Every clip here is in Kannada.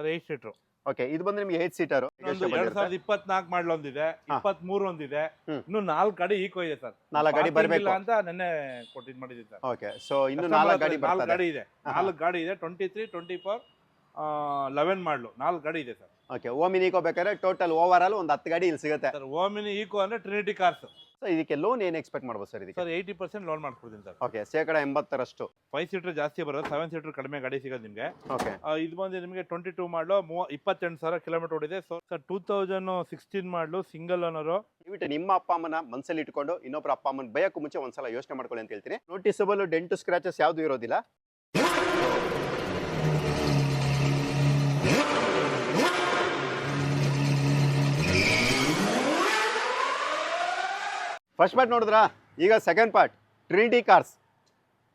ಸರ್ ಏಟ್ ಸೀಟ್ರು ಓಕೆ ಇದು ಬಂದ್ರೆ ನಿಮಗೆ ಏಟ್ ಸೀಟರ್ ಒಂದು ಎರಡ್ ಸಾವಿರದ ಇಪ್ಪತ್ನಾಲ್ಕು ಮಾಡಲ್ ಒಂದಿದೆ ಇಪ್ಪತ್ತ್ ಮೂರು ಒಂದಿದೆ ಇನ್ನು ನಾಲ್ಕು ಗಾಡಿ ಈಕೋ ಇದೆ ಸರ್. ನಾಲ್ಕು ಗಾಡಿ ಬರಬೇಕು. ಅಂತ ನೆನ್ನೆ ಕೊಟ್ಟಿದ್ ಮಾಡಿದ್ದೆ ಸರ್. ಓಕೆ ಸೊ ಇನ್ನು ನಾಲ್ಕು ಗಾಡಿ ನಾಲ್ಕು ಗಾಡಿ ಇದೆ. ನಾಲ್ಕು ಗಾಡಿ ಇದೆ twenty three twenty four eleven model. ನಾಲ್ಕು ಗಾಡಿ ಇದೆ ಸರ್. ಓಕೆ ಓಮಿನಿ ಈಕೋ ಬೇಕಾದ್ರೆ ಟೋಟಲ್ ಓವರ್ ಆಲ್ ಒಂದು ಹತ್ತು ಗಾಡಿ ಇಲ್ಲಿ ಸಿಗುತ್ತೆ. ಸರ್ ಓಮಿನಿ ಈಕೋ ಅಂದ್ರೆ ಟ್ರಿನಿಟಿ ಕಾರ್ಸ್ ಸೊ ಇದಕ್ಕೆ ಲೋನ್ ಏನು ಎಕ್ಸ್ಪೆಕ್ಟ್ ಮಾಡ್ಬೋದು ಸರ್ ಇದಕ್ಕೆ? ಸರ್ ಏಯ್ಟಿ ಪರ್ಸೆಂಟ್ ಲೋನ್ ಮಾಡ್ಕೊಡ್ತೀನಿ ಸರ್ ಓಕೆ ಶೇಕಡ ಎಂಬತ್ತರಷ್ಟು. ಫೈವ್ ಸೀಟರ್ ಜಾಸ್ತಿ ಬರೋದು ಸೆವೆನ್ ಸೀಟರ್ ಕಡಿಮೆ ಗಾಡಿ ಸಿಗೋದು ನಿಮಗೆ. ಓಕೆ ಇದು ಬಂದು ನಿಮಗೆ ಟ್ವೆಂಟಿ ಟೂ ಮಾಡಲು ಮೂವ ಇಪ್ಪತ್ತೆಂಟು ಸಾವಿರ ಕಿಲೋಮೀಟರ್ ಓಡಿದೆ. So sir two thousand sixteen model single owner ದಯವಿಟ್ಟು ನಿಮ್ಮ ಅಪ್ಪ ಅಮ್ಮನ ಮನಸ್ಸಲ್ಲಿ ಇಟ್ಕೊಂಡು ಇನ್ನೊಬ್ಬರ ಅಪ್ಪ ಅಮ್ಮನ ಬಯಕ್ಕೂ ಮುಂಚೆ ಒಂದ್ಸಲ ಯೋಚನೆ ಮಾಡ್ಕೊಳ್ಳಿ ಅಂತ ಹೇಳ್ತೀನಿ. ನೋಟಿಸಬಲ್ ಡೆಂಟು ಸ್ಕ್ರಾಚಸ್ ಯಾವುದು ಇರೋದಿಲ್ಲ. ಫಸ್ಟ್ ಪಾರ್ಟ್ ನೋಡಿದ್ರಾ? ಈಗ ಸೆಕೆಂಡ್ ಪಾರ್ಟ್ ಟ್ರಿನಿಟಿ ಕಾರ್ಸ್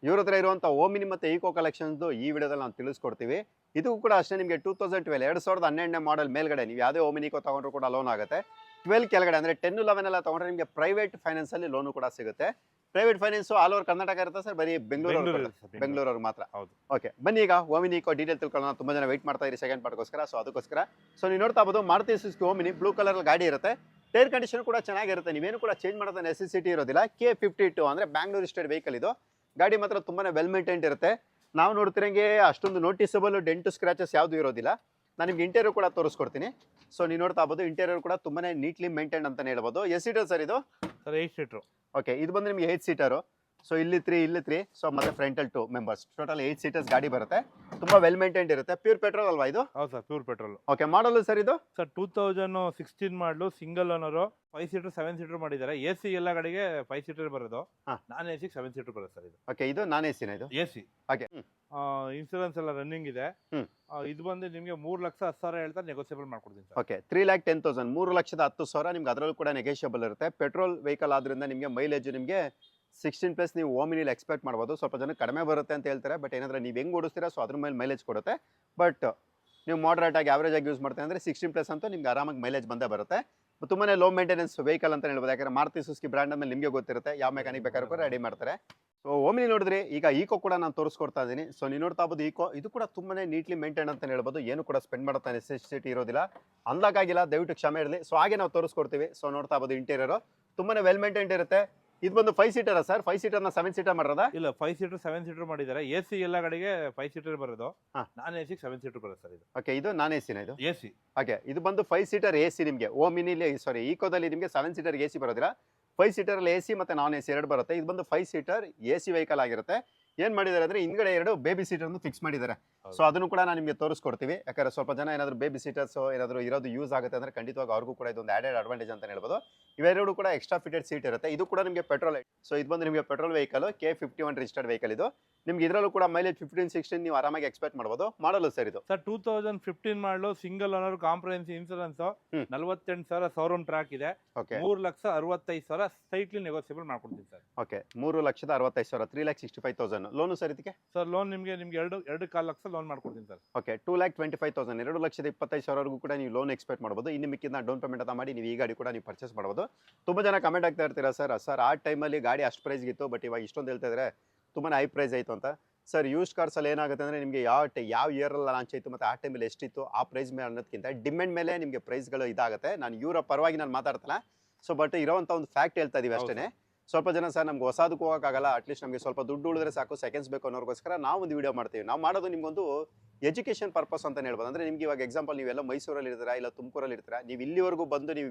ಇವ್ರ ಹತ್ರ ಇರುವಂಥ ಓಮಿನಿ ಮತ್ತು ಈಕೋ ಕಲೆಕ್ಷನ್ಸ್ದು ಈ ವಿಡಿಯೋದಲ್ಲಿ ನಾವು ತಿಳಿಸ್ಕೊಡ್ತೀವಿ. ಇದು ಕೂಡ ಅಷ್ಟೇ ನಿಮಗೆ ಟೂ ತೌಸಂಡ್ ಟ್ವೆಲ್ ಎರಡು ಸಾವಿರದ ಹನ್ನೆರಡನೇ ಮಾಡಲ್ ಮೇಲ್ಗಡೆ ನೀವು ಯಾವುದೇ ಓಮಿನಿಕೋ ತೊಗೊಂಡ್ರು ಕೂಡ ಲೋನ್ ಆಗುತ್ತೆ. ಟ್ವೆಲ್ ಕೆಳಗಡೆ ಅಂದರೆ ಟೆನ್ ಲೆವೆನ್ ಎಲ್ಲ ತೊಗೊಂಡ್ರೆ ನಿಮಗೆ ಪ್ರೈವೇಟ್ ಫೈನಾನ್ಸಲ್ಲಿ ಲೋನು ಕೂಡ ಸಿಗುತ್ತೆ. Private finance all over Karnataka ಇರುತ್ತೆ ಸರ್ ಬರೀ ಬೆಂಗಳೂರು ಬೆಂಗಳೂರು ಬೆಂಗಳೂರಿಗೆ ಮಾತ್ರ? ಹೌದು. ಓಕೆ ಬನ್ನಿ ಈಗ ಓಮಿನಿ ಡೀಟೇಲ್ ತಿಳ್ಕೊಳ್ಳೋಣ. ತುಂಬ ಜನ ವೆಯ್ಟ್ ಮಾಡ್ತಾ ಇರಿ ಸೆಕೆಂಡ್ ಪಾರ್ಟ್ಗೋಸ್ಕರ ಸೊ ಅದಕ್ಕೋಸ್ಕರ. ಸೊ ನೀವು ನೋಡ್ತಾ ಬೋದು Maruti Suzuki Omni blue colour ಗಾಡಿ ಇರುತ್ತೆ. ಟೈರ್ ಕಂಡೀಷನ್ ಕೂಡ ಚೆನ್ನಾಗಿರುತ್ತೆ. ನೀವೇನು ಕೂಡ ಚೇಂಜ್ ಮಾಡೋದ ನೆಸೆಸಿಟಿ ಇರೋದಿಲ್ಲ. ಕೆ ಫಿಫ್ಟಿ ಟು ಅಂದರೆ ಬ್ಯಾಂಗ್ಳೂರ್ ಸ್ಟೇಟ್ ವೆಹಿಕಲ್ ಇದು. ಗಾಡಿ ಮಾತ್ರ ತುಂಬಾನೇ ವೆಲ್ ಮೇಂಟೈನ್ಡ್ ಇರುತ್ತೆ. ನಾವು ನೋಡ್ತಿರಂಗೆ ಅಷ್ಟೊಂದು ನೋಟಿಸಬಲ್ ಡೆಂಟು ಸ್ಕ್ರಾಚಸ್ ಯಾವುದು ಇರೋದಿಲ್ಲ. ನಾನು ನಿಮ್ಗೆ ಇಂಟೀರಿಯರ್ ಕೂಡ ತೋರಿಸ್ಕೊಡ್ತೀನಿ. ಸೊ ನೀವು ನೋಡ್ತಾ ಬೋದು ಇಂಟೀರಿಯರ್ ಕೂಡ ತುಂಬಾನೇ ನೀಟ್ಲಿ ಮೇಂಟೈನ್ ಅಂತಾನೆ ಹೇಳ್ಬೋದು. ಎಸ್ ಸೀಟರ್ ಸರ್ ಇದು? ಸರ್ ಏಟ್ ಸೀಟ್ರು ಓಕೆ ಇದು ಬಂದು ನಿಮಗೆ ಏಟ್ ಸೀಟರು ಸೊ ಇಲ್ಲಿ ತ್ರೀ ಇಲ್ಲಿ ತ್ರೀ ಸೊ ಮತ್ತೆ frontal two members total eight seaters ಗಾಡಿ ಬರುತ್ತೆ. ತುಂಬಾ ವೆಲ್ ಮೇಂಟೈನ್ಡ್ ಇರುತ್ತೆ. ಪ್ಯೂರ್ ಪೆಟ್ರೋಲ್ ಅಲ್ವಾ ಇದು? ಹೌದು sir pure petrol okay model sir ಇದು? Sir two thousand sixteen model single owner five seater seven seater ಮಾಡಿದ್ದಾರೆ. ಎ ಸಿ ಎಲ್ಲ ಕಡೆಗೆ ಫೈವ್ ಸೀಟರ್ ಬರೋದು. ಹಾ. Non A C seven seater ಬರುತ್ತೆ ಸರ್ ಇದು. ಓಕೆ ಇದು ನಾನ್ ಎಸಿನ ಇದು? ಎ ಸಿ ಓಕೆ ಇನ್ಸೂರೆನ್ಸ್ ಎಲ್ಲ ರನ್ನಿಂಗ್ ಇದೆ. ಹ್ಮ್. ಆ, ಇದು ಬಂದು ನಿಮಗೆ ಮೂರು ಲಕ್ಷ ಹತ್ತು ಸಾವಿರ ಹೇಳ್ತಾ ನೆಗೋಸಿಯಬಲ್ ಮಾಡ್ಕೊಡ್ತೀನಿ sir. Okay three lakh ten thousand ಮೂರು ಲಕ್ಷದ ಹತ್ತು ಸಾವಿರ ನಿಮ್ಗೆ ಅದರಲ್ಲೂ ಕೂಡ ನೆಗೋಸಿಯಬಲ್ ಇರುತ್ತೆ. ಪೆಟ್ರೋಲ್ ವೆಹಿಕಲ್ ಆದ್ರಿಂದ ನಿಮಗೆ ಮೈಲೇಜ್ ನಿಮಗೆ ಸಿಕ್ಸ್ಟೀನ್ ಪ್ಲಸ್ ನೀವು ಓಮಿನಿಲಿ ಎಕ್ಸ್ಪೆಕ್ಟ್ ಮಾಡ್ಬೋದು. ಸ್ವಲ್ಪ ಜನ ಕಡಿಮೆ ಬರುತ್ತೆ ಅಂತ ಹೇಳ್ತಾರೆ. ಬಟ್ ಏನಂದ್ರೆ ನೀವು ಹೆಂಗೆ ಓಡಿಸ್ತೀರಾ? ಸೊ ಅದ್ರ ಮೇಲೆ ಮೈಲೇಜ್ ಕೊಡುತ್ತೆ. ಬಟ್ ನೀವು ಮಾಡ್ರೇಟ್ ಆಗಿ ಯೂಸ್ ಮಾಡ್ತೀವಿ ಅಂದರೆ ಸಿಕ್ಸ್ಟೀನ್ ಪ್ಲಸ್ ಅಂತೂ ನಿಮ್ಗೆ ಆರಾಮಾಗಿ ಮೈಲೇಜ್ ಬಂದೇ ಬರುತ್ತೆ. ತುಂಬಾ ಲೋ ಮೇಂಟೆನೆನ್ಸ್ ವೆಹಿಕಲ್ ಅಂತ ಹೇಳ್ಬೋದು. ಯಾಕಂದ್ರೆ ಮಾರುತಿ ಸುಸ್ಕಿ ಬ್ರ್ಯಾಂಡ್ ಮೇಲೆ ನಿಮಗೆ ಗೊತ್ತಿರುತ್ತೆ. ಯಾವ ಮೆಕ್ಯಾನಿಕ್ ಬೇಕಾದ್ರೂ ರೆಡಿ ಮಾಡ್ತಾರೆ. ಸೊ ಓಮಿನಿ ನೋಡಿದ್ರಿ, ಈಗ ಈಕೋ ಕೂಡ ನಾನು ತೋರಿಸ್ಕೊಡ್ತಾ ಇದ್ದೀನಿ. ಸೊ ನೀವು ನೋಡ್ತಾ ಇರ್ಬೋದು ಈಕೋ ಇದು ಕೂಡ ತುಂಬಾ ನೀಟ್ಲಿ ಮೇಂಟೈನ್ ಅಂತ ಹೇಳ್ಬೋದು. ಏನು ಕೂಡ ಸ್ಪೆಂಡ್ ಮಾಡುತ್ತಾ ನೆಸೆಸಿಟಿ ಇರೋದಿಲ್ಲ. ಅಂದಾಗಾಗಿಲ್ಲ ದಯವಿಟ್ಟು ಕ್ಷಮೆ ಇರಲಿ. ಸೊ ಹಾಗೆ ನಾವು ತೋರಿಸ್ಕೊಡ್ತೀವಿ. ಸೊ ನೋಡ್ತಾ ಇರ್ಬೋದು ಇಂಟೀರಿಯರು ತುಂಬಾ ವೆಲ್ ಮೇಂಟೈನ್ ಇರುತ್ತೆ. ಇದು ಬಂದು ಫೈವ್ ಸೀಟರ್ ಸರ್ ಫೈವ್ ಸೀಟರ್ನ ಸೆವೆನ್ ಸೀಟರ್ ಮಾಡೋದ ಇಲ್ಲ ಫೈವ್ ಸೀಟರ್ ಸೆವೆನ್ ಸೀಟರ್ ಮಾಡಿದ್ದಾರೆ. ಎ ಸಿ ಎಲ್ಲ ಕಡೆಗೆ ಫೈವ್ ಸೀಟರ್ ಬರೋದು. ಹಾ. Non A C seven seater ಬರೋದು ಸರ್ ಇದು. ಓಕೆ ಇದು ನಾನ್ ಎ ಸಿನ ಇದು? ಎ ಸಿ ಓಕೆ ಇದು ಬಂದು ಫೈವ್ ಸೀಟರ್ ಎ ಸಿ ನಿಮಗೆ. ಓ ಮಿನಿಲಿ ಸಾರಿ ಈಕೋದಲ್ಲಿ ನಿಮಗೆ ಸೆವೆನ್ ಸೀಟರ್ ಎ ಸಿ ಬರೋದಿಲ್ಲ. ಫೈವ್ ಸೀಟರಲ್ಲಿ ಎ ಸಿ ಮತ್ತೆ ನಾನ್ ಎ ಸಿ ಎರಡು ಬರುತ್ತೆ. ಇದು ಬಂದು five seater A C vehicle ಆಗಿರುತ್ತೆ. ಏನು ಮಾಡಿದ್ದಾರೆ ಅಂದ್ರೆ ಹಿಂದ್ಗಡೆ ಎರಡು ಬೇಬಿ ಸೀಟರ್ನು ಫಿಕ್ಸ್ ಮಾಡಿದ್ದಾರೆ. ಸೊ ಅದನ್ನು ಕೂಡ ನಾನು ನಿಮಗೆ ತೋರಿಸ್ಕೊಡ್ತೀವಿ. ಯಾಕಂದ್ರೆ ಸ್ವಲ್ಪ ಜನ ಏನಾದ್ರು ಬೇಬಿ ಸೀಟರ್ಸ್ ಏನಾದ್ರು ಇರೋದು ಯೂಸ್ ಆಗುತ್ತೆ ಅಂದ್ರೆ ಖಂಡಿತವಾಗಿ ಅವ್ರಿಗೂ ಕೂಡ ಇದೊಂದು ಆಡೆಡ್ ಅಡ್ವಾಂಟೇಜ್ ಅಂತ ಹೇಳ್ಬೋದು. ಇವೆರಡು ಕೂಡ ಎಕ್ಸ್ಟ್ರಾ ಫಿಟೆಡ್ ಸೀಟ್ ಇರುತ್ತೆ. ಇದು ಕೂಡ ನಿಮಗೆ ಪೆಟ್ರೋಲ್ ಸೊ ಇದು ಬಂದು ನಿಮಗೆ petrol vehicle K fifty one registered vehicle ಇದು. ನಿಮ್ಗೆ ಇದರಲ್ಲೂ ಕೂಡ ಮೈಲೇಜ್ ಫಿಫ್ಟೀನ್ ಸಿಕ್ಸ್ಟೀನ್ ನೀವು ಆರಾಮಾಗಿ ಎಕ್ಸ್ಪೆಕ್ಟ್ ಮಾಡಬಹುದು ಮಾಡಲು ಸರ್ ಇದು. Sir two thousand fifteen model single owner comprehensive insurance. ನಲವತ್ತೆಂಟು ಸಾವಿರ ಶೋರೂಮ್ ಟ್ರ್ಯಾಕ್ ಇದೆ. ಮೂರು ಲಕ್ಷ ಅರವತ್ತೈದು ಸಾವಿರ ಸೈಟ್ಲಿ ನೆಗೋಸಿಯಬಲ್ ಮಾಡ್ಕೊಡ್ತೀನಿ ಸರ್ ಓಕೆ ಮೂರು ಲಕ್ಷದ ಅರವತ್ತೈದು ಸಾವಿರ three lakh sixty five thousand loan sir ಇದಕ್ಕೆ? ಸರ್ ಲೋನ್ ನಿಮಗೆ ನಿಮ್ಗೆ ಎರಡು ಎರಡು ಕಾಲು ಲಕ್ಷ ಲೋನ್ ಮಾಡ್ಕೊಡ್ತೀನಿ sir. Okay two lakh twenty five thousand ಎರಡು ಲಕ್ಷದ ಇಪ್ಪತ್ತೈದು ಸಾವಿರವರೆಗೂ ಕೂಡ ನೀವು ಲೋನ್ ಎಕ್ಸ್ಪೆಕ್ಟ್ ಮಾಡ್ಬೋದು. ಇನ್ನು ಮಿಕ್ಕಿದ ಡೌನ್ ಪೇಮೆಂಟ್ ಅಂತ ಮಾಡಿ ನೀವು ಈ ಗಾಡಿ ಕೂಡ ನೀವು ಪರ್ಚೇಸ್ ಮಾಡ್ಬೋದು. ತುಂಬ ಜನ ಕಮೆಂಟ್ ಆಗ್ತಾ ಇರ್ತೀರಾ ಸರ್ ಸರ್ ಆ ಟೈಮಲ್ಲಿ ಗಾಡಿ ಅಷ್ಟು ಪ್ರೈಸ್ ಇತ್ತು ಬಟ್ ಇವಾಗ ಇಷ್ಟೊಂದು ಹೇಳ್ತಾ ಇದ್ರೆ ತುಂಬಾ ಹೈ ಪ್ರೈಸ್ ಆಯಿತು ಅಂತ. ಸರ್ ಯೂಸ್ ಕಾರ್ಸಲ್ಲಿ ಏನಾಗುತ್ತೆ ಅಂದರೆ ನಿಮಗೆ ಯಾವ ಟೈ ಯಾವ ಇಯರಲ್ಲಿ ಲಾಂಚ್ ಆಯಿತು ಮತ್ತು ಆ ಟೈಮಲ್ಲಿ ಎಷ್ಟಿತ್ತು ಆ ಪ್ರೈಸ್ ಮೇಲೆ ಅನ್ನೋದಕ್ಕಿಂತ ಡಿಮ್ಯಾಂಡ್ ಮೇಲೆ ನಿಮಗೆ ಪ್ರೈಸ್ಗಳು ಇದಾಗುತ್ತೆ. ನಾನು ಇವರ ಪರವಾಗಿ ನಾನು ಮಾತಾಡ್ತಲ್ಲ. ಸೊ ಬಟ್ ಇರೋವಂಥ ಒಂದು ಫ್ಯಾಕ್ಟ್ ಹೇಳ್ತಾ ಇದೀವಿ ಅಷ್ಟೇನೆ. ಅಷ್ಟೇ ಸ್ವಲ್ಪ ಜನ ಸರ್ ನಮ್ಗೆ ಹೊಸದಕ್ಕೆ ಹೋಗೋಕ್ಕಾಗಲ್ಲ ಅಟ್ಲೀಸ್ಟ್ ನಮಗೆ ಸ್ವಲ್ಪ ದುಡ್ಡು ಉಳಿದ್ರೆ ಸಾಕು ಸೆಕೆಂಡ್ಸ್ ಬೇಕು ಅನ್ನೋರ್ಗೋಸ್ಕರ ನಾವು ಒಂದು ವಿಡಿಯೋ ಮಾಡ್ತೀವಿ. ನಾವು ಮಾಡೋದು ನಿಮ್ಗೊಂದು ಎಜುಕೇಷನ್ ಪರ್ಪಸ್ ಅಂತ ಹೇಳ್ಬೋದು. ಅಂದರೆ ನಿಮ್ಗೆ ಇವಾಗ ಎಕ್ಸಾಂಪಲ್ ನೀವೆಲ್ಲ ಮೈಸೂರಲ್ಲಿ ಇರ್ತೀರಾ, ಇಲ್ಲ ತುಮಕೂರಲ್ಲಿ ಇರ್ತೀರಾ, ನೀವು ಇಲ್ಲಿವರೆಗೂ ಬಂದು ನೀವು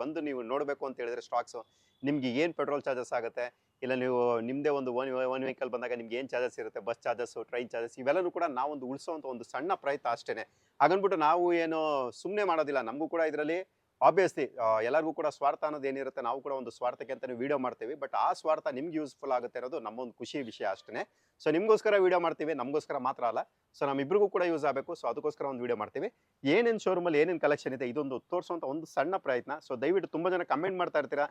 ಬಂದು ನೀವು ನೋಡಬೇಕು ಅಂತ ಹೇಳಿದ್ರೆ ಸ್ಟಾಕ್ಸ್ ನಿಮ್ಗೆ ಏನು ಪೆಟ್ರೋಲ್ ಚಾರ್ಜಸ್ ಆಗುತ್ತೆ? ಇಲ್ಲ ನೀವು ನಿಮ್ಮದೇ ಒಂದು ಒನ್ ಒನ್ ವೆಹಿಕಲ್ ಬಂದಾಗ ನಿಮ್ಗೆ ಏನು ಚಾರ್ಜಸ್ ಇರುತ್ತೆ? ಬಸ್ ಚಾರ್ಜಸ್ಸು ಟ್ರೈನ್ ಚಾರ್ಜಸ್ ಇವೆಲ್ಲನೂ ಕೂಡ ನಾವೊಂದು ಉಳಿಸೋವಂಥ ಒಂದು ಸಣ್ಣ ಪ್ರಯತ್ನ ಅಷ್ಟೇ ಹಾಗನ್ಬಿಟ್ಟು ನಾವು ಏನು ಸುಮ್ಮನೆ ಮಾಡೋದಿಲ್ಲ, ನಮಗೂ ಕೂಡ ಇದರಲ್ಲಿ ಆಬ್ವಿಯಸ್ಲಿ ಎಲ್ಲರಿಗೂ ಕೂಡ ಸ್ವಾರ್ಥ ಅನ್ನೋದು ಏನಿರುತ್ತೆ, ನಾವು ಕೂಡ ಒಂದು ಸ್ವಾರ್ಥಕ್ಕೆ ಅಂತ ವಿಡಿಯೋ ಮಾಡ್ತೀವಿ. ಬಟ್ ಆ ಸ್ವಾರ್ಥ ನಿಮ್ಗೆ ಯೂಸ್ಫುಲ್ ಆಗುತ್ತೆ ಅನ್ನೋದು ನಮ್ಮ ಒಂದು ಖುಷಿ ವಿಷಯ ಅಷ್ಟೇ ಸೊ ನಿಮಗೋಸ್ಕರ ವೀಡಿಯೋ ಮಾಡ್ತೀವಿ, ನಮಗೋಸ್ಕರ ಮಾತ್ರ ಅಲ್ಲ. ಸೊ ನಮ್ಮಿಬ್ರಿಗೂ ಕೂಡ ಯೂಸ್ ಆಗಬೇಕು. ಸೊ ಅದಕ್ಕೋಸ್ಕರ ಒಂದು ವಿಡಿಯೋ ಮಾಡ್ತೀವಿ. ಏನೇನು ಶೋರೂಮಲ್ಲಿ ಏನೇನು ಕಲೆಕ್ಷನ್ ಇದೆ, ಇದೊಂದು ತೋರಿಸುವಂಥ ಒಂದು ಸಣ್ಣ ಪ್ರಯತ್ನ. ಸೊ ದಯವಿಟ್ಟು ತುಂಬ ಜನ ಕಮೆಂಟ್ ಮಾಡ್ತಾ ಇರ್ತೀರಾ?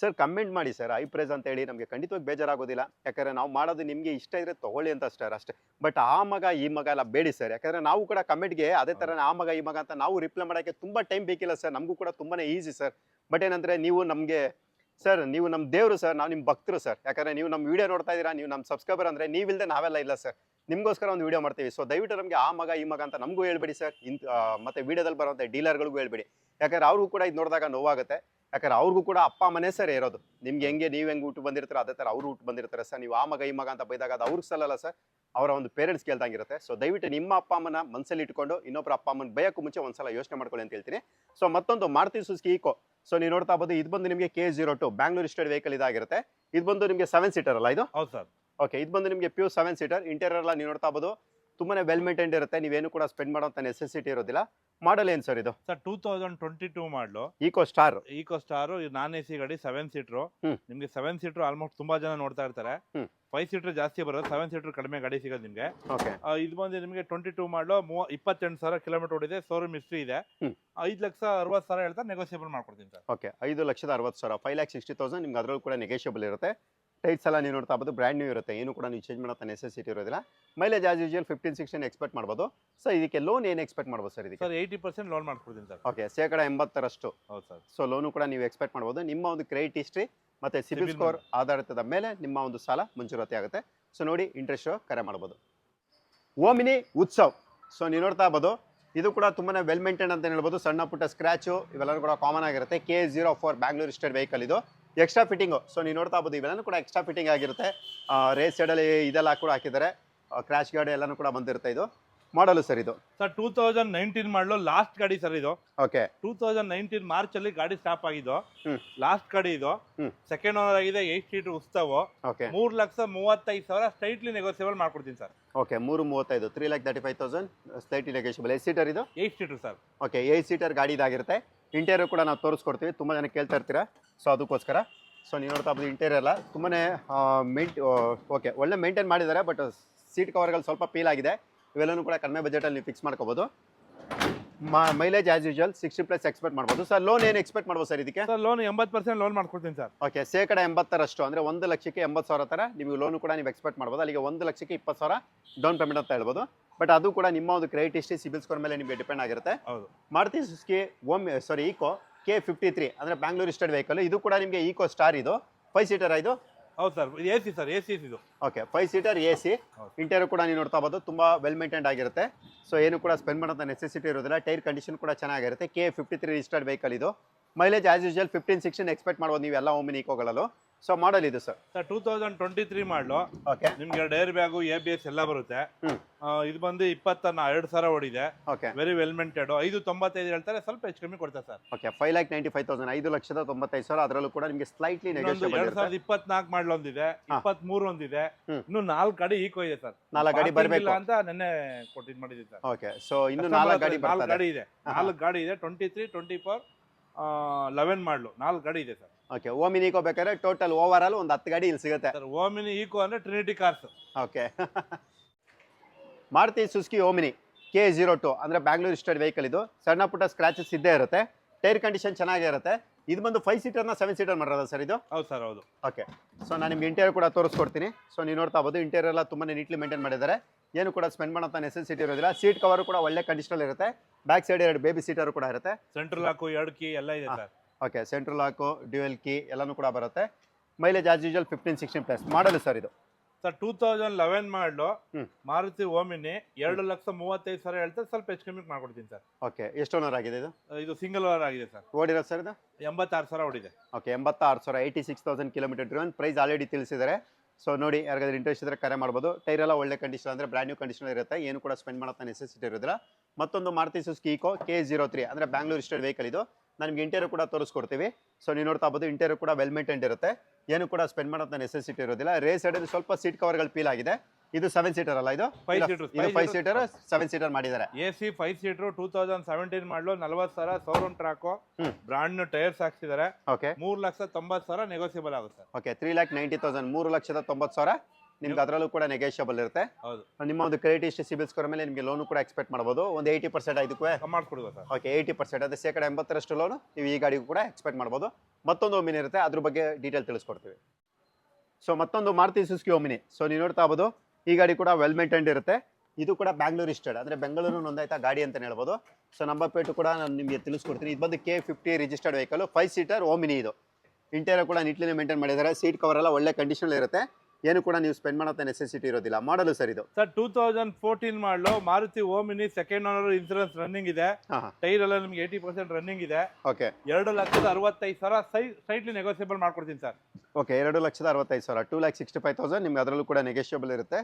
ಸರ್ ಕಮೆಂಟ್ ಮಾಡಿ ಸರ್ ಐ ಪ್ರೈಸ್ ಅಂತ ಹೇಳಿ ನಮಗೆ ಖಂಡಿತವಾಗಿ ಬೇಜಾರಾಗೋದಿಲ್ಲ. ಯಾಕಂದರೆ ನಾವು ಮಾಡೋದು ನಿಮಗೆ ಇಷ್ಟ ಇದ್ರೆ ತಗೊಳ್ಳಿ ಅಂತ ಅಷ್ಟೇ ಅಷ್ಟೇ. ಬಟ್ ಆ ಮಗ ಈ ಮಗ ಎಲ್ಲ ಬೇಡಿ ಸರ್. ಯಾಕಂದರೆ ನಾವು ಕೂಡ ಕಮೆಂಟ್ಗೆ ಅದೇ ಥರ ಆ ಮಗ ಈ ಮಗ ಅಂತ ನಾವು ರಿಪ್ಲೈ ಮಾಡೋಕ್ಕೆ ತುಂಬ ಟೈಮ್ ಬೇಕಿಲ್ಲ ಸರ್. ನಮಗೂ ಕೂಡ ತುಂಬಾ ಈಸಿ ಸರ್. ಬಟ್ ಏನಂದರೆ ನೀವು ನಮಗೆ ಸರ್ ನೀವು ನಮ್ಮ ದೇವರು ಸರ್ ನಾವು ನಿಮ್ಮ ಭಕ್ತರು ಸರ್. ಯಾಕಂದರೆ ನೀವು ನಮ್ಮ ವೀಡಿಯೋ ನೋಡ್ತಾ ಇದ್ದೀರಾ ನೀವು ನಮ್ಮ ಸಬ್ಸ್ಕ್ರೈಬರ್ ಅಂದರೆ ನೀವಿಲ್ಲದೆ ನಾವೆಲ್ಲ ಇಲ್ಲ ಸರ್. ನಿಮಗೋಸ್ಕರ ಒಂದು ವಿಡಿಯೋ ಮಾಡ್ತೀವಿ. ಸೊ ದಯವಿಟ್ಟು ನಮಗೆ ಆ ಮಗ ಈ ಮಗ ಅಂತ ನಮಗೂ ಹೇಳ್ಬೇಡಿ ಸರ್. ಇಂತ ಮತ್ತು ಮತ್ತೆ ವಿಡಿಯೋದಲ್ಲಿ ಬರುವಂಥ ಡೀಲರ್ಗಳಿಗೂ ಹೇಳ್ಬೇಡಿ. ಯಾಕಂದರೆ ಅವ್ರಿಗೂ ಕೂಡ ಇದು ನೋಡಿದಾಗ ನೋವಾಗುತ್ತೆ. ಯಾಕಂದ್ರೆ ಅವ್ರಿಗೂ ಕೂಡ ಅಪ್ಪ ಮನೆ ಸರ್ ಇರೋದು. ನಿಮ್ಗೆ ಹೆಂಗೆ ನೀವು ಹೆಂಗೆ ಊಟ ಬಂದಿರ್ತಾರೆ ಅದೇ ಥರ ಅವ್ರು ಊಟ ಬಂದಿರ್ತಾರೆ ಸರ್. ನೀವು ಆ ಮಗ ಈ ಮಗ ಅಂತ ಬೈದಾಗ ಅದು ಅವ್ರಿಗೆ ಸಲ್ಲಲ್ಲ ಸರ್. ಅವರ ಒಂದು ಪೇರೆಂಟ್ಸ್ ಕೇಳ್ದಂಗಿರುತ್ತೆ. ಸೊ ದಯವಿಟ್ಟು ನಿಮ್ಮ ಅಪ್ಪ ಅಮ್ಮನ ಮನಸ್ಸಲ್ಲಿ ಇಟ್ಕೊಂಡು ಇನ್ನೊಬ್ಬರ ಅಪ್ಪ ಅಮ್ಮನ ಬಯಕ್ಕೂ ಮುಂಚೆ ಒಂದ್ಸಲ ಯೋಚನೆ ಮಾಡ್ಕೊಳ್ಳಿ ಅಂತ ಹೇಳ್ತೀನಿ. ಸೊ ಮತ್ತೊಂದು ಮಾರುತಿ ಸುಸ್ಕಿ ಈಕೋ ಸೊ ನೀವು ನೋಡ್ತಾ ಬಂದು ಇದು ಬಂದು ನಿಮಗೆ K zero two Bangalore state vehicle ಇದಾಗಿರುತ್ತೆ. ಇದು ಬಂದು ನಿಮಗೆ ಸೆವೆನ್ ಸೀಟರ್ ಅಲ್ಲ ಇದು? ಹೌದು ಸರ್. ಓಕೆ ಇದು ಬಂದು ನಿಮಗೆ ಪ್ಯೂರ್ ಸೆವೆನ್ ಸೀಟರ್ ಇಂಟೀರಿಯರ್ ಎಲ್ಲ ನೀವು ನೋಡ್ತಾ ಬೋದು ತುಂಬಾನೇ ವೆಲ್ ಮೇಂಟೈನ್ಡ್ ಇರುತ್ತೆ. ನೀವೇನು ಕೂಡ ಸ್ಪೆಂಡ್ ಮಾಡೋಂಥ ನೆಸೆಸಿಟಿ ಇರೋದಿಲ್ಲ. ಮಾಡಲ್ ಏನು ಸರ್ ಇದು? Sir two thousand twenty two ಮಾಡಲು Eeco star Eeco star non A C ಗಾಡಿ ಸೆವೆನ್ ಸೀಟ್ರು. ನಿಮ್ಗೆ ಸೆವೆನ್ ಸೀಟ್ರು ಆಲ್ಮೋಸ್ಟ್ ತುಂಬಾ ಜನ ನೋಡ್ತಾ ಇರ್ತಾರೆ. ಫೈವ್ ಸೀಟರ್ ಜಾಸ್ತಿ ಬರೋದು ಸೆವೆನ್ ಸೀಟರ್ ಕಡಿಮೆ ಗಾಡಿ ಸಿಗೋದು ನಿಮ್ಗೆ. ಇದು ಬಂದು ನಿಮಗೆ ಟ್ವೆಂಟಿ ಟೂ ಮಾಡಲು ಮೂವ ಇಪ್ಪತ್ತೆಂಟು ಸಾವಿರ ಕಿಲೋಮೀಟರ್ ಓಡಿದೆ ಶೋರೂಮ್ ಹಿಸ್ಟ್ರಿ ಇದೆ. ಐದು ಲಕ್ಷ ಅರವತ್ತು ಸಾವಿರ ಹೇಳ್ತಾ ನೆಗೋಸಿಯಬಲ್ ಮಾಡ್ಕೊಡ್ತೀನಿ ಸರ್. ಓಕೆ ಐದು ಲಕ್ಷದ ಅರವತ್ತು ಸಾವಿರ ಫೈವ್ ಲ್ಯಾಕ್ ಸಿಕ್ಸ್ಟಿ ತೌಸಂಡ್ ನಿಮ್ಗೆ ಅದರಲ್ಲೂ ಕೂಡ ನೆಗೆಷಿಯಬಲ್ ಇರುತ್ತೆ. ಟೈಟ್ಸ್ ಎಲ್ಲ ನೀವು ನೋಡ್ತಾ ಬೋದು ಬ್ರ್ಯಾಂಡ್ ನ್ಯೂ ಇರುತ್ತೆ. ಏನು ಕೂಡ ನೀವು ಚೇಂಜ್ ಮಾಡೋ ನೆಸೆಸಿಟಿ ಇರೋದಿಲ್ಲ. Mileage as usual fifteen sixteen expect ಮಾಡ್ಬೋದು. ಸೊ ಇದಕ್ಕೆ ಲೋನ್ ಏನು ಎಕ್ಸ್ಪೆಕ್ಟ್ ಮಾಡ್ಬೋದು ಸರ್ ಇದಕ್ಕೆ? ಸರ್ ಏಯ್ಟಿ ಪರ್ಸೆಂಟ್ ಲೋನ್ ಮಾಡ್ಕೊಡ್ತೀನಿ ಸರ್ ಓಕೆ ಶೇಕಡ ಎಂಬತ್ತರಷ್ಟು. ಹೌದು ಸರ್ ಸೊ ಲೋನು ಕೂಡ ನೀವು ಎಕ್ಸ್ಪೆಕ್ಟ್ ಮಾಡ್ಬೋದು. ನಿಮ್ಮ ಒಂದು ಕ್ರೆಡಿಟ್ ಹಿಸ್ಟ್ರಿ ಮತ್ತೆ ಸಿಬಿಲ್ ಸ್ಕೋರ್ ಆಧಾರಿತದ ಮೇಲೆ ನಿಮ್ಮ ಒಂದು ಸಾಲ ಮಂಜೂರಾತಿ ಆಗುತ್ತೆ. ಸೊ ನೋಡಿ ಇಂಟ್ರೆಸ್ಟ್ ಕರೆ ಮಾಡ್ಬೋದು. ಓಮಿನಿ ಉತ್ಸವ್. ಸೊ ನೀವು ನೋಡ್ತಾ ಇರ್ಬೋದು ಇದು ಕೂಡ ತುಂಬಾ ವೆಲ್ ಮೇಂಟೈನ್ ಅಂತ ಹೇಳ್ಬೋದು. ಸಣ್ಣ ಪುಟ್ಟ ಸ್ಕ್ರಾಚು ಇವೆಲ್ಲರೂ ಕೂಡ ಕಾಮನ್ ಆಗಿರುತ್ತೆ. K zero four Bangalore state vehicle ಇದು. Extra fitting. ಸೊ ನೀವು ನೋಡ್ತಾ ಇರ್ಬೋದು ಇವೆಲ್ಲನೂ ಕೂಡ ಎಕ್ಸ್ಟ್ರಾ ಫಿಟ್ಟಿಂಗ್ ಆಗಿರುತ್ತೆ. ರೇಸ್ ಸೈಡಲ್ಲಿ ಇದೆಲ್ಲ ಕೂಡ ಹಾಕಿದ್ದಾರೆ. ಕ್ರ್ಯಾಶ್ ಗಾರ್ಡ್ ಎಲ್ಲನೂ ಕೂಡ ಬಂದಿರುತ್ತೆ ಇದು. ಮಾಡಲು ಸರ್ ಇದು. Sir two thousand nineteen model last ಗಾಡಿ ಸರ್ ಇದು. Okay two thousand nineteen March ಅಲ್ಲಿ ಗಾಡಿ ಸ್ಟಾಪ್ ಆಗಿದ್ದು. ಲಾಸ್ಟ್ ಗಾಡಿ ಇದು. ಸೆಕೆಂಡ್ ಓನರ್ ಆಗಿದೆ ಏಟ್ ಸೀಟ್ ಉತ್ಸವ. ಓಕೆ ಮೂರ್ ಲಕ್ಷ ಮೂವತ್ತೈದು ಸಾವಿರ ಸ್ಟ್ರೈಟ್ಲಿ ನೆಗೋಸಿಯಬಲ್ ಮಾಡ್ಕೊಡ್ತೀನಿ ಸರ್. ಓಕೆ ಮೂರು ಮೂವತ್ತೈದು three lakh thirty five thousand slight negotiable eight seater ಇದು eight seater sir. Okay eight seater ಗಾಡಿ ಇದಾಗಿರುತ್ತೆ. ಇಂಟೀರಿಯರ್ ಕೂಡ ನಾವು ತೋರಿಸ್ಕೊಡ್ತೀವಿ. ತುಂಬ ಜನ ಕೇಳ್ತಾ ಇರ್ತೀರಾ? ಸೊ ಅದಕ್ಕೋಸ್ಕರ. ಸೊ ನೀವು ನೋಡ್ತಾ ಬಂದು ಇಂಟೀರಿಯರ್ ಎಲ್ಲ ತುಂಬಾ ಮೇಂಟ್ ಓಕೆ ಒಳ್ಳೆ ಮೇಂಟೈನ್ ಮಾಡಿದ್ದಾರೆ ಬಟ್ ಸೀಟ್ ಕವರ್ಗಳು ಸ್ವಲ್ಪ ಪೀಲ್ ಆಗಿದೆ. ಇವೆಲ್ಲನೂ ಕೂಡ ಕಡಿಮೆ ಬಜೆಟಲ್ಲಿ ನೀವು ಫಿಕ್ಸ್ ಮಾಡ್ಕೋಬೋದು. Mileage as usual sixty plus expect ಮಾಡ್ಬೋದು. ಸರ್ ಲೋನ್ ಏನು ಎಕ್ಸ್ಪೆಕ್ಟ್ ಮಾಡ್ಬೋದು ಸರ್ ಇದಕ್ಕೆ? ಸರ್ ಲೋನ್ ಎಂಬತ್ತು ಪರ್ಸೆಂಟ್ ಲೋನ್ ಮಾಡ್ಕೊಡ್ತೀನಿ ಸರ್ ಓಕೆ ಶೇಕಡ ಎಂಬತ್ತರಷ್ಟು ಅಂದರೆ ಒಂದು ಲಕ್ಷಕ್ಕೆ ಎಂಬತ್ತು ಸಾವಿರ ಥರ ನಿಮಗೆ ಲೋನು ಕೂಡ ನೀವು ಎಕ್ಸ್ಪೆಕ್ಟ್ ಮಾಡ್ಬೋದು. ಅಲ್ಲಿಗೆ ಒಂದು ಲಕ್ಷಕ್ಕೆ ಇಪ್ಪತ್ತು ಸಾವಿರ ಡೌನ್ ಪೇಮೆಂಟ್ ಅಂತ ಹೇಳ್ಬೋದು. ಬಟ್ ಅದು ಕೂಡ ನಿಮ್ಮ ಒಂದು ಕ್ರೆಡಿಟ್ ಹಿಸ್ಟ್ರಿ ಸಿಬಿಲ್ ಸ್ಕೋರ್ ಮೇಲೆ ನಿಮಗೆ ಡಿಪೆಂಡ್ ಆಗಿರುತ್ತೆ. ಹೌದು. Maruti Suzuki ohm sorry Eeco K fifty three ಅಂದರೆ ಬ್ಯಾಂಗ್ಳೂರ್ ಇಸ್ಟೆಡ್ ವೆಹಿಕಲ್ ಇದು ಕೂಡ ನಿಮಗೆ ಈಕೋ ಸ್ಟಾರ್ ಇದು. ಫೈವ್ ಸೀಟರ್ ಇದು. ಹೌದು sir A C sir A C ಇದು. Okay five seater A C. Interior ಕೂಡ ನೀವು ನೋಡ್ತಾ ಹೋಗೋದು ತುಂಬ ವೆಲ್ ಮೇಂಟೈನ್ಡ್ ಆಗಿರುತ್ತೆ. ಸೊ ಏನು ಕೂಡ ಸ್ಪೆಂಡ್ ಮಾಡೋಂಥ ನೆಸೆಸಿಟಿ ಇರೋದಿಲ್ಲ. ಟೈರ್ ಕಂಡೀಷನ್ ಕೂಡ ಚೆನ್ನಾಗಿರುತ್ತೆ. K fifty three registered vehicle ಇದು. Mileage as usual fifteen sixteen expect ಮಾಡ್ಬೋದು ನೀವು ಎಲ್ಲ ಒಮ್ಮಿನ ಈಕೋಗಳಲ್ಲೂ ಸೊ ಮಾಡಲ್ ಇದು sir sir two thousand twenty three model. Okay ನಿಮ್ಗೆ ಡೈರ್ ಬ್ಯಾಗು ಎ ಬಿ ಎಸ್ ಎಲ್ಲ ಬರುತ್ತೆ. ಆ, ಇದು ಬಂದು ಇಪ್ಪತ್ತ ಎರಡು ಸಾವಿರ ಓಡಿದೆ. ಓಕೆ ವೆರಿ ವೆಲ್ ಮೆಂಟೆಡ್ ಐದು ತೊಂಬತ್ತೈದು ಹೇಳ್ತಾರೆ ಸ್ವಲ್ಪ ಹೆಚ್ಚು ಕಮ್ಮಿ ಕೊಡ್ತಾರೆ sir okay five lakh ninety five thousand ಐದು ಲಕ್ಷದ ತೊಂಬತ್ತೈದು ಸಾವಿರ ಅದರಲ್ಲೂ ಕೂಡ ನಿಮಗೆ ಸ್ಲೈಟ್ಲಿ ಇನ್ನೊಂದು ಎರಡ್ ಸಾವಿರದ ಇಪ್ಪತ್ನಾಲ್ಕು ಮಾಡಲ್ ಒಂದಿದೆ ಇಪ್ಪತ್ತ್ ಮೂರು ಒಂದಿದೆ. ಹ್ಮ್. ಇನ್ನು ನಾಲ್ಕು ಗಾಡಿ ಈಕೋ ಇದೆ ಸರ್ ನಾಲ್ಕು ಗಾಡಿ Parking ಬರಬೇಕು. ಅಂತ ನೆನ್ನೆ ಕೊಟ್ಟಿದ್ ಮಾಡಿದ್ದೀವಿ ಸರ್ ಓಕೆ ಸೊ ಇನ್ನು ನಾಲ್ಕು ಗಾಡಿ ನಾಲ್ಕು ಬರ್ತದೆ. ಗಾಡಿ ಇದೆ. ನಾಲ್ಕು ಗಾಡಿ ಇದೆ twenty three twenty four eleven model. ನಾಲ್ಕು ಗಾಡಿ ಇದೆ ಸರ್ ಓಕೆ ಓಮಿನಿ ಈಕೋ ಬೇಕಾದ್ರೆ ಟೋಟಲ್ ಓವರ್ ಆಲ್ ಒಂದು ಹತ್ತು ಗಾಡಿ ಇಲ್ಲಿ ಸಿಗುತ್ತೆ. ಸರ್ ಓಮಿನಿ ಈಕೋ ಅಂದ್ರೆ Trinity cars okay Maruti Suzuki Omni K zero two ಅಂದರೆ ಬ್ಯಾಂಗ್ಳೂರ್ ಸ್ಟೇಟ್ ವೆಹಿಕಲ್ ಇದು. ಸಣ್ಣ ಪುಟ್ಟ ಸ್ಕ್ರಾಚಸ್ ಇದ್ದೇ ಇರುತ್ತೆ. ಟೈರ್ ಕಂಡೀಷನ್ ಚೆನ್ನಾಗಿರುತ್ತೆ ಇದು ಬಂದು ಫೈವ್ ಸೀಟರ್ನ ಸೆವೆನ್ ಸೀಟರ್ ಮಾಡಿರೋದ ಸರ್ ಇದು? ಹೌದು ಸರ್ ಹೌದು. ಓಕೆ ಸೊ ನಾನು ನಿಮ್ಗೆ ಇಂಟೀರಿಯರ್ ಕೂಡ ತೋರಿಸ್ಕೊಡ್ತೀನಿ. ಸೊ ನೀವು ನೋಡ್ತಾ ಹೋಗೋದು ಇಂಟೀರಿಯರ್ ಎಲ್ಲ ತುಂಬಾ ನೀಟ್ಲಿ ಮೇಂಟೈನ್ ಮಾಡಿದ್ದಾರೆ. ಏನು ಕೂಡ ಸ್ಪೆಂಡ್ ಮಾಡೋಂಥ ನೆಸೆಸಿಟಿ ಇರೋದಿಲ್ಲ. ಸೀಟ್ ಕವರ್ ಕೂಡ ಒಳ್ಳೆ ಕಂಡೀಷನಲ್ಲಿ ಇರುತ್ತೆ. ಬ್ಯಾಕ್ ಸೈಡ್ ಎರಡು ಬೇಬಿ ಸೀಟರ್ ಕೂಡ ಇರುತ್ತೆ. ಸೆಂಟ್ರಲ್ ಹಾಕು ಎರಡು ಕೀ ಎಲ್ಲ ಇದೆ sir. Okay central lock dual key ಎಲ್ಲನೂ ಕೂಡ ಬರುತ್ತೆ. Mileage as usual fifteen sixteen plus model sir ಇದು. Sir two thousand eleven model. Maruti Omni ಎರಡು ಲಕ್ಷ ಮೂವತ್ತೈದು ಸಾವಿರ ಹೇಳ್ತಾರೆ ಸ್ವಲ್ಪ ಹೆಚ್ಚು ಕಮ್ಮಿ ಮಾಡ್ಕೊಡ್ತೀನಿ ಸರ್ ಓಕೆ ಎಷ್ಟು ಓನರ್ ಆಗಿದೆ ಇದು? ಇದು ಸಿಂಗಲ್ ಓನರ್ ಆಗಿದೆ ಸರ್ ಓಡಿರೋ ಸರ್ ಇದು? ಎಂಬತ್ತಾರು ಸಾವಿರ ಓಡಿದೆ. ಓಕೆ ಎಂಬತ್ತಾರು ಸಾವಿರ eighty six thousand kilometre driven price already ತಿಳಿಸಿದ್ದಾರೆ. ಸೊ ನೋಡಿ ಯಾರಿಗಾದ್ರೂ ಇಂಟ್ರೆಸ್ಟ್ ಇದ್ರೆ ಕರೆ ಮಾಡ್ಬೋದು. ಟೈರ್ ಎಲ್ಲ ಒಳ್ಳೆ ಕಂಡೀಷನ್ ಅಂದರೆ ಬ್ರ್ಯಾಂಡ್ ನ್ಯೂ ಕಂಡೀಷನ್ ಇರುತ್ತೆ. ಏನು ಕೂಡ ಸ್ಪೆಂಡ್ ಮಾಡೋ ನೆಸೆಸಿಟಿ ಇರೋದಿಲ್ಲ. ಮತ್ತೊಂದು Maruti Suzuki Eeco K zero three ಅಂದರೆ ಬ್ಯಾಂಗ್ಳೂರು ಸ್ಟೇಟ್ ವೆಹಿಕಲ್ ಇದು. ನಮಗೆ ಇಂಟೀರಿಯರ್ ಕೂಡ ತೋರಿಸ್ಕೊಡ್ತೀವಿ. ಸೊ ನೀವು ನೋಡ್ತಾ ಬೋದು ಇಂಟೀರಿಯರ್ ಕೂಡ ವೆಲ್ ಮೇಂಟೈನ್ಡ್ ಇರುತ್ತೆ. ಏನು ಕೂಡ ಸ್ಪೆಂಡ್ ಮಾಡೋ ನೆಸೆಸಿಟಿ ಇರೋದಿಲ್ಲ. ರೇಸ್ ಸೈಡಲ್ಲಿ ಸ್ವಲ್ಪ ಸೀಟ್ ಕವರ್ಗಳು ಫೀಲ್ ಆಗಿದೆ. ಇದು ಸೆವೆನ್ ಸೀಟರ್ ಅಲ್ಲ ಇದು? ಫೈವ್ ಸೀಟರ್ ಇದು ಫೈವ್ ಸೀಟರ್ ಸೆವೆನ್ ಸೀಟರ್ ಮಾಡಿದ್ದಾರೆ. A C five seater two thousand seventeen model ನಲ್ವತ್ತು ಸಾವಿರ ಶೋರೂಮ್ ಟ್ರಾಕ್ ಬ್ರಾಂಡ್ನ ಟೈರ್ಸ್ ಹಾಕ್ಸಿದ್ದಾರೆ. ಓಕೆ ಮೂರು ಲಕ್ಷ ತೊಂಬತ್ತು ಸಾವಿರ ನೆಗೋಸಿಯಬಲ್ ಆಗುತ್ತೆ. Okay three lakh ninety thousand ಮೂರು ಲಕ್ಷದ ತೊಂಬತ್ತು ಸಾವಿರ. ನಿಮ್ಗೆ ಅದರಲ್ಲೂ ಕೂಡ ನೆಗೋಷಿಯಬಲ್ ಇರುತ್ತೆ. ಹೌದು. ನಿಮ್ಮ ಒಂದು ಕ್ರೆಡಿಟ್ ಇಷ್ಟು ಸಿಬಿಲ್ ಸ್ಕೋರ್ ಮೇಲೆ ನಿಮಗೆ ಲೋನು ಕೂಡ ಎಕ್ಸ್ಪೆಕ್ಟ್ ಮಾಡ್ಬೋದು. ಒಂದು ಏಯ್ಟಿ ಪರ್ಸೆಂಟ್ ಇದಕ್ಕೂ ಓಕೆ ಏಯ್ಟಿ ಪರ್ಸೆಂಟ್ ಅದೇ ಶೇಕಡ ಎಂಬತ್ತರಷ್ಟು ಲೋನು ನೀವು ಈ ಗಾಡಿಗೂ ಕೂಡ ಎಕ್ಸ್ಪೆಕ್ಟ್ ಮಾಡ್ಬೋದು. ಮತ್ತೊಂದು ಒಮಿನಿ ಇರುತ್ತೆ. ಅದ್ರ ಬಗ್ಗೆ ಡೀಟೇಲ್ ತಿಳಿಸ್ಕೊಡ್ತೀವಿ. ಸೊ ಮತ್ತೊಂದು ಮಾರುತಿ ಸುಸ್ಕಿ ಒಮಿನಿ ಸೊ ನೀವು ನೋಡ್ತಾ ಇರ್ಬೋದು ಈ ಗಾಡಿ ಕೂಡ ವೆಲ್ ಮೇಂಟೈನ್ಡ್ ಇರುತ್ತೆ. ಇದು ಕೂಡ ಬ್ಯಾಂಗ್ಳೂರ್ ಇಸ್ಟೆಡ್ ಅಂದರೆ ಬೆಂಗಳೂರು ನೋಂದಾಯಿತ ಗಾಡಿ ಅಂತ ಹೇಳ್ಬೋದು. ಸೊ ನಂಬರ್ ಪ್ಲೇಟು ಕೂಡ ನಾನು ನಿಮಗೆ ತಿಳಿಸ್ಕೊಡ್ತೀನಿ. ಇದು ಬಂದು K fifty registered vehicle five seater Omni ಇದು. ಇಂಟೀರಿಯರ್ ಕೂಡ ನೀಟ್ಲಿನೇ ಮೇಂಟೈನ್ ಮಾಡಿದ್ದಾರೆ. ಸೀಟ್ ಕವರ್ ಎಲ್ಲ ಒಳ್ಳೆ ಕಂಡೀಷನ್ ಇರುತ್ತೆ. ಏನು ಕೂಡ ನೀವು ಸ್ಪೆಂಡ್ ಮಾಡೋ ನೆಸೆಸಿಟಿ ಇರೋದಿಲ್ಲ. ಮಾಡಲು ಸರ್ ಇದು. Sir two thousand fourteen model Maruti Omni second owner insurance running ಇದೆ. ಟೈರ್ ಎಲ್ಲ ನಿಮ್ಗೆ ಏಯ್ಟಿ ಪರ್ಸೆಂಟ್ ರನ್ನಿಂಗ್ ಇದೆ. ಓಕೆ ಎರಡು ಲಕ್ಷದ ಅರವತ್ತೈದು ಸಾವಿರ ಸೈ ಸೈಟ್ಲಿ ನೆಗೋಸಿಯಬಲ್ ಮಾಡ್ಕೊಡ್ತೀನಿ ಸರ್. ಓಕೆ ಎರಡು ಲಕ್ಷದ ಅರವತ್ತೈದು ಸಾವಿರ. Two lakh sixty five thousand ನಿಮ್ಗೆ ಅದರಲ್ಲೂ ಕೂಡ ನೆಗೋಸಿಯಬಲ್ ಇರುತ್ತೆ.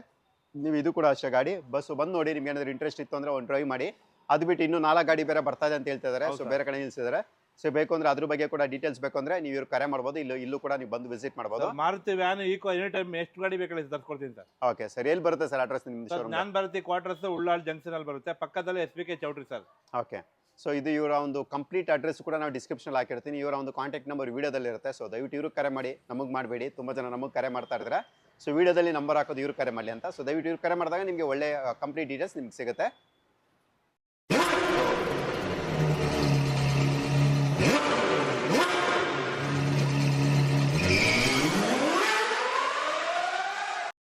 ನೀವು ಇದು ಕೂಡ ಅಷ್ಟೇ ಗಾಡಿ. ಬಸ್ ಬಂದು ನೋಡಿ ನಿಮ್ಗೆ ಏನಾದ್ರು ಇಂಟ್ರೆಸ್ಟ್ ಇತ್ತು ಅಂದರೆ ಒಂದು ಡ್ರೈವ್ ಮಾಡಿ. ಅದು ಬಿಟ್ಟು ಇನ್ನೂ ನಾಲ್ಕು ಗಾಡಿ ಬೇರೆ ಬರ್ತಾ ಇದೆ ಅಂತ ಹೇಳ್ತಾ ಇದ್ದಾರೆ. ಹೌದು ಸೊ ಬೇರೆ ಕಡೆ ನಿಲ್ಸಿದ್ದಾರೆ. ಸೊ ಬೇಕು ಅಂದ್ರೆ ಅದ್ರ ಬಗ್ಗೆ ಕೂಡ ಡೀಟೇಲ್ಸ್ ಬೇಕು ಅಂದ್ರೆ ನೀವು ಇವ್ರು ಕರೆ ಮಾಡ್ಬೋದು. ಇಲ್ಲೂ ಇಲ್ಲೂ ಕೂಡ ನೀವು ಬಂದು ವಿಸಿಟ್ ಮಾಡ್ಬೋದು. Maruti van Eeco any time ಎಷ್ಟು ಗಾಡಿ ಬೇಕಾದ್ರೆ ತರ್ಸ್ಕೊಡ್ತೀನಿ ಸರ್. ಓಕೆ ಸರ್ ಎಲ್ಲಿ ಬರುತ್ತೆ ಸರ್ ಅಡ್ರೆಸ್ ಶೋರೂಮ್ ನಾನ್ ಬರುತ್ತೆ ಕ್ವಾರ್ಟರ್ಸ್ ಉಳ್ಳಾಳ್ ಜಂಕ್ಷನ್ ಅಲ್ಲಿ ಬರುತ್ತೆ. ಪಕ್ಕದಲ್ಲಿ S B K Choultry sir. Okay so ಇದು ಇವರ ಒಂದು ಕಂಪ್ಲೀಟ್ ಅಡ್ರೆಸ್ ಕೂಡ ನಾವು ಡಿಸ್ಕ್ರಿಪ್ಷನ್ ಹಾಕಿರ್ತೀನಿ. ಇವರ ಒಂದು ಕಾಂಟ್ಯಾಕ್ಟ್ ನಂಬರ್ ವಿಡಿಯೋದಲ್ಲಿ ಇರುತ್ತೆ. ಸೊ ದಯವಿಟ್ಟು ಇವ್ರಿಗೆ ಕರೆ ಮಾಡಿ. ನಮಗೆ ಮಾಡಬೇಡಿ. ತುಂಬ ಜನ ನಮಗೆ ಕರೆ ಮಾಡ್ತಾ ಇದ್ದಾರೆ ಸೊ ವಿಡಿಯೋದಲ್ಲಿ ನಂಬರ್ ಹಾಕೋದು ಇವ್ರು ಕರೆ ಮಾಡಲಿ ಅಂತ. ಸೊ ದಯವಿಟ್ಟು ಇವ್ರು ಕರೆ ಮಾಡಿದಾಗ ನಿಮಗೆ ಒಳ್ಳೆ ಕಂಪ್ಲೀಟ್ ಡೀಟೇಲ್ಸ್ ನಿಮ್ಗೆ ಸಿಗುತ್ತೆ.